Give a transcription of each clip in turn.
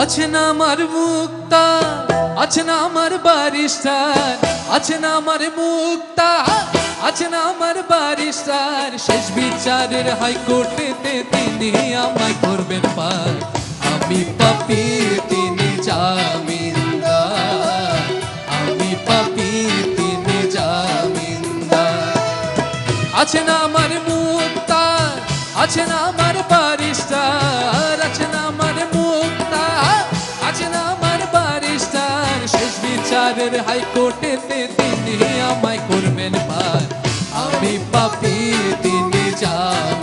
আছে না আমার মুক্তা, আছে না আমার বারিস্টার আছে না আমার মুক্তা, আছে না আমার বারিস্টার শেষ বিচারের হাইকোর্টেতে তিনি আমায় করবেন পার। আমি পাপি তিনি জামিনদার। আমি পাপি তিনি জামিনদার। আছে না আমার মুক্তা, আছে না আমার বারিস্টার আছে বিচারের হাইকোর্টেতে তিনি আমায় করবেন পার। আমি পাপি তিনি জামিনদার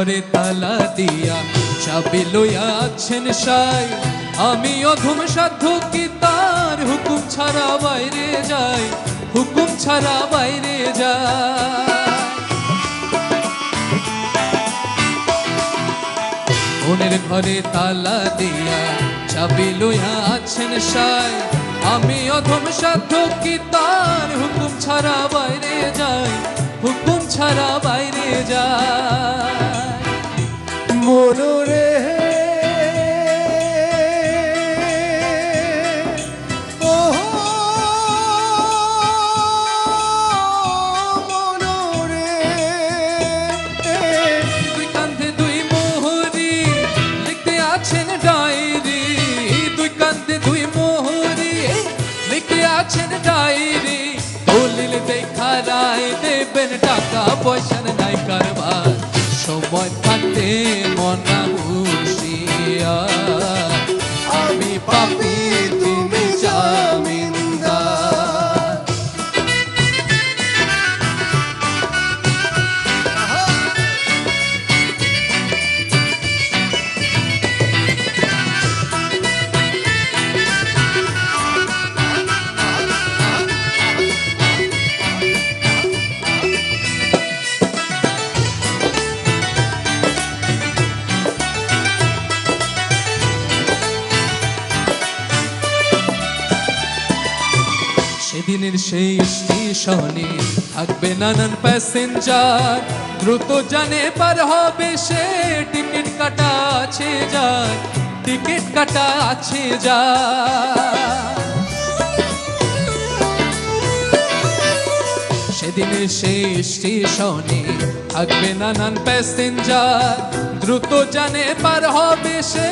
ঘরে তালা দিয়া চাবি লইয়া আছেন সাই। আমি অধম সাধ্য কি তার হুকুম ছাড়া বাইরে যাই, হুকুম ছাড়া বাইরে যাই। মনের ঘরে তালা দিয়া চাবি লইয়া আছেন সাই। আমি অধম সাধ্য কি তার হুকুম ছাড়া বাইরে যাই, হুকুম ছাড়া বাইরে যাই। রায় দেবেন টাকা পয়সার নাই কারবার। সময় পাতে মনা হুশিয়া আমি পাপি সেদিনের সেই স্টেশনে থাকবে নানান প্যাসেঞ্জার। দ্রুত জানে পার হবে সে, টিকিট কাটা আছে যার টিকিট কাটা আছে যার সেদিনের সেই স্টেশনে থাকবে নানান প্যাসেঞ্জার। দ্রুত জানে পার হবে সে,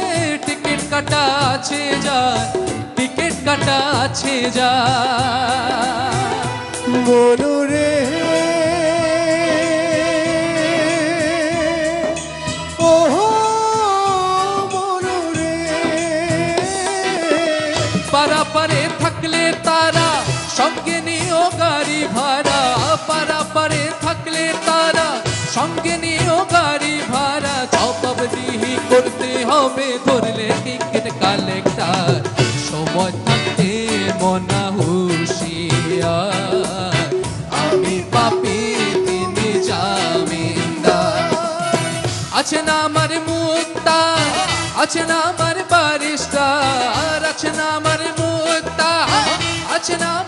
টিকিট কাটা আছে যার টিকিট কাটা আছে মনোরে ও মনোরে পারাপারে থাকলে তারা সঙ্গে নিও গাড়ি ভাড়া। পারাপারে থাকলে তারা সঙ্গে নিও গাড়ি ভাড়া। জবাবদিহি করতে হবে ধরলে টিকিট আছেন আমার মুক্তা আছেন আমার বারিস্তার আছেন আমার মুক্তা আছেন আমার